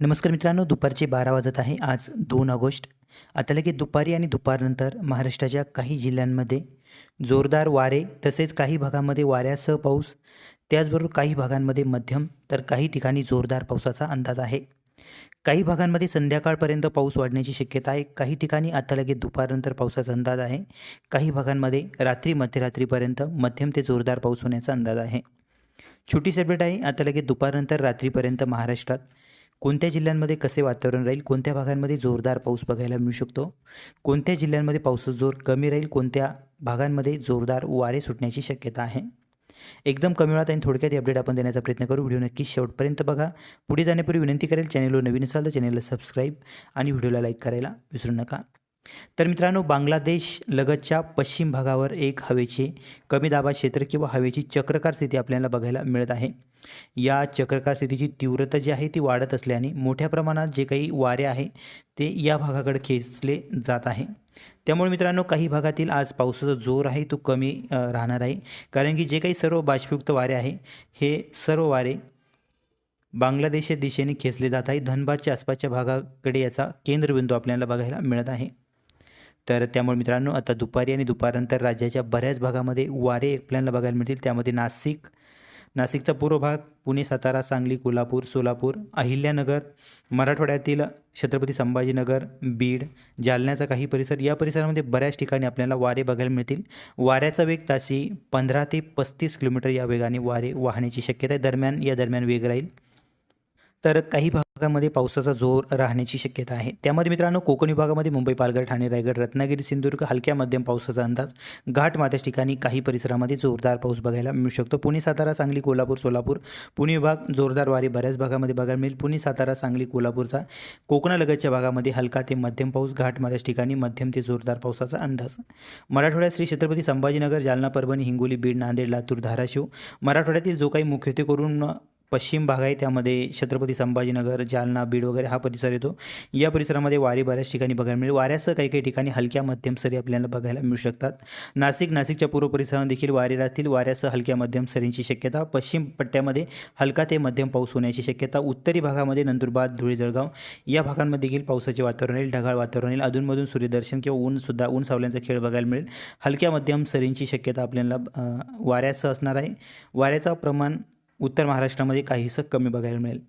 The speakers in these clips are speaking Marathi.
नमस्कार मित्रांनो दुपारचे बारा वाजत आहे. आज दोन ऑगस्ट. आता लगेच दुपारी आणि दुपारनंतर महाराष्ट्राच्या काही जिल्ह्यांमध्ये जोरदार वारे तसेच काही भागांमध्ये वाऱ्यासह पाऊस त्याचबरोबर काही भागांमध्ये मध्यम तर काही ठिकाणी जोरदार पावसाचा अंदाज आहे. काही भागांमध्ये संध्याकाळपर्यंत पाऊस वाढण्याची शक्यता आहे. काही ठिकाणी आता लगेच दुपारनंतर पावसाचा अंदाज आहे. काही भागांमध्ये रात्री मध्यरात्रीपर्यंत मध्यम ते जोरदार पाऊस होण्याचा अंदाज आहे. छोटी सेपरेट आहे. आता लगेच दुपारनंतर रात्रीपर्यंत महाराष्ट्रात कोणत्या जिल्ह्यांमध्ये कसे वातावरण राहील? कोणत्या भागांमध्ये जोरदार पाऊस बघायला मिळू शकतो? कोणत्या जिल्ह्यांमध्ये पावसाचा जोर कमी राहील? कोणत्या भागांमध्ये जोरदार वारे सुटण्याची शक्यता आहे? एकदम कमी वेळात आणि थोडक्यात अपडेट आपण देण्याचा प्रयत्न करू. व्हिडिओ नक्की शेवटपर्यंत बघा. पुढे जाण्यापूर्वी विनंती करेल चॅनलवर नवीन असाल तर चॅनलला सबस्क्राईब आणि व्हिडिओला लाईक करायला विसरू नका. तर मित्रांनो बांगलादेश लगतच्या पश्चिम भागावर एक हवेचे कमी दाबा क्षेत्र किंवा हवेची चक्रकार स्थिती आपल्याला बघायला मिळत आहे. या चक्रकार स्थितीची तीव्रता जी आहे ती वाढत असल्याने मोठ्या प्रमाणात जे काही वारे आहे ते या भागाकडे खेचले जात आहे. त्यामुळे मित्रांनो काही भागातील आज पावसाचा जोर आहे तो कमी राहणार आहे. कारण की जे काही सर्व बाष्पयुक्त वारे आहे हे सर्व वारे बांगलादेशच्या दिशेने खेचले जात आहे. धनबादच्या आसपासच्या भागाकडे याचा केंद्रबिंदू आपल्याला बघायला मिळत आहे. तर त्यामुळे मित्रांनो आता दुपारी आणि दुपारनंतर राज्याच्या बऱ्याच भागामध्ये वारे प्लॅनला बघायला मिळतील. त्यामध्ये नाशिक नाशिकचा पूर्व भाग पुणे सातारा सांगली कोल्हापूर सोलापूर अहिल्यानगर मराठवाड्यातील छत्रपती संभाजीनगर बीड जालन्याचा काही परिसर या परिसरामध्ये बऱ्याच ठिकाणी आपल्याला वारे बघायला मिळतील. वाऱ्याचा वेग ताशी पंधरा ते पस्तीस किलोमीटर या वेगाने वारे वाहण्याची शक्यता आहे. दरम्यान या दरम्यान वेग राहील. तर काही भाग भागामध्ये पावसाचा जोर राहण्याची शक्यता आहे. त्यामध्ये मित्रांनो कोकण विभागामध्ये मुंबई पालघर ठाणे रायगड रत्नागिरी सिंधुदुर्ग हलक्या मध्यम पावसाचा अंदाज. घाट माथ्याच्या ठिकाणी काही परिसरामध्ये जोरदार पाऊस बघायला मिळू शकतो. पुणे सातारा सांगली कोल्हापूर सोलापूर. पुणे विभाग जोरदार वारे बऱ्याच भागामध्ये बघायला मिळेल. पुणे सातारा सांगली कोल्हापूरचा कोकणालगतच्या भागामध्ये हलका ते मध्यम पाऊस घाट माथ्याच्या ठिकाणी मध्यम ते जोरदार पावसाचा अंदाज. मराठवाड्यात श्री छत्रपती संभाजीनगर जालना परभणी हिंगोली बीड नांदेड लातूर धाराशिव. मराठवाड्यातील जो काही मुख्यत्वे करून पश्चिम भाग आहे त्यामध्ये छत्रपती संभाजीनगर जालना बीड वगैरे हा परिसर येतो. या परिसरामध्ये वारे बऱ्याच ठिकाणी बघायला मिळेल. वाऱ्यासह काही काही ठिकाणी हलक्या मध्यम सरी आपल्याला बघायला मिळू शकतात. नाशिक नाशिकच्या पूर्व परिसरात देखील वारे राहतील. वाऱ्यासह हलक्या मध्यम सरींची शक्यता पश्चिम पट्ट्यामध्ये हलका ते मध्यम पाऊस होण्याची शक्यता उत्तरी भागामध्ये नंदुरबार धुळे जळगाव या भागांमध्ये देखील पावसाचे वातावरण येईल ढगाळ वातावरण येईल. अधूनमधून सूर्यदर्शन किंवा ऊनसुद्धा ऊन सावल्यांचा खेळ बघायला मिळेल. हलक्या मध्यम सरींची शक्यता आपल्याला वाऱ्यासह असणार आहे. वाऱ्याचं प्रमाण उत्तर महाराष्ट्रामध्ये काहीसं कमी बघायला मिळेल?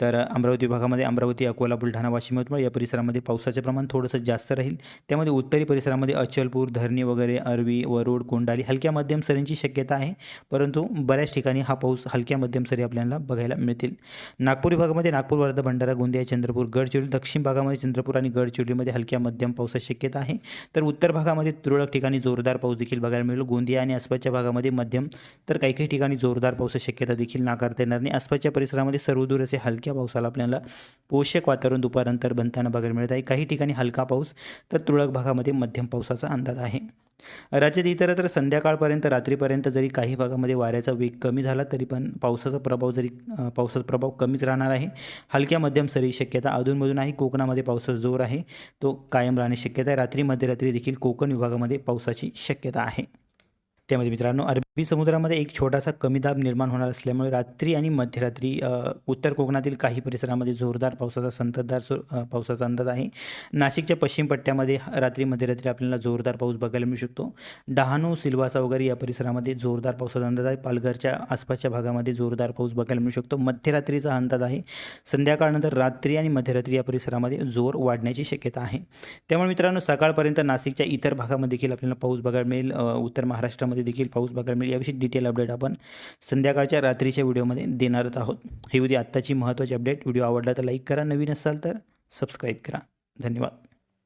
तर अमरावती विभागामध्ये अमरावती अकोला बुलढाणा वाशिम यवतमाळ या परिसरामध्ये पावसाचे प्रमाण थोडंसं जास्त राहील. त्यामध्ये उत्तरी परिसरामध्ये अचलपूर धरणी वगैरे अरवी वरुड कोंडाली हलक्या मध्यम सरींची शक्यता आहे. परंतु बऱ्याच ठिकाणी हा पाऊस हलक्या मध्यम सरी आपल्याला बघायला मिळतील. नागपूर विभागामध्ये नागपूर वर्धा भंडारा गोंदिया चंद्रपूर गडचिरोली दक्षिण भागामध्ये चंद्रपूर आणि गडचिरोलीमध्ये हलक्या मध्यम पावसाची शक्यता आहे. तर उत्तर भागामध्ये तुरळक ठिकाणी जोरदार पाऊस देखील बघायला मिळेल. गोंदिया आणि आसपासच्या भागामध्ये मध्यम तर काही काही ठिकाणी जोरदार पावसाची शक्यता देखील नाकारता येणार नाही. आसपासच्या परिसरामध्ये सर्वदूर असे हलक्या पावसाला आपल्याला पोषक वातावरण दुपारनंतर बनताना बघायला मिळत आहे. काही ठिकाणी हलका पाऊस तर तुरळक भागामध्ये मध्यम पावसाचा अंदाज आहे. राज्यात इतरत्र संध्याकाळपर्यंत रात्रीपर्यंत जरी काही भागामध्ये वाऱ्याचा वेग कमी झाला तरी पण पावसाचा प्रभाव जरी पावसाचा प्रभाव कमीच राहणार आहे. हलक्या मध्यम सरी शक्यता अधूनमधून आहे. कोकणामध्ये पावसाचा जोर आहे. तो कायम राहण्याची शक्यता आहे. रात्री मध्यरात्री देखील कोकण विभागामध्ये पावसाची शक्यता आहे. त्यामध्ये मित्रांनो अरबी समुद्रामध्ये एक छोटासा कमी दाब निर्माण होणार असल्यामुळे रात्री आणि मध्यरात्री उत्तर कोकणातील काही परिसरामध्ये जोरदार पावसाचा संततधार सु पावसाचा अंदाज आहे. नाशिकच्या पश्चिम पट्ट्यामध्ये रात्री मध्यरात्री आपल्याला जोरदार पाऊस बघायला मिळू शकतो. डहाणू सिल्वासा वगैरे या परिसरामध्ये जोरदार पावसाचा अंदाज आहे. पालघरच्या आसपासच्या भागामध्ये जोरदार पाऊस बघायला मिळू शकतो. मध्यरात्रीचा अंदाज आहे. संध्याकाळनंतर रात्री आणि मध्यरात्री या परिसरामध्ये जोर वाढण्याची शक्यता आहे. त्यामुळे मित्रांनो सकाळपर्यंत नाशिकच्या इतर भागामध्ये देखील आपल्याला पाऊस बघायला मिळेल. उत्तर महाराष्ट्रामध्ये देखील पाऊस बघायला मिळेल. याविषयी डिटेल अपडेट आपण संध्याकाळच्या रात्रीच्या व्हिडिओमध्ये देणारच आहोत. ही होती आत्ताची महत्त्वाची अपडेट व्हिडिओ आवडला तर लाईक करा. नवीन असाल तर सबस्क्राईब करा. धन्यवाद.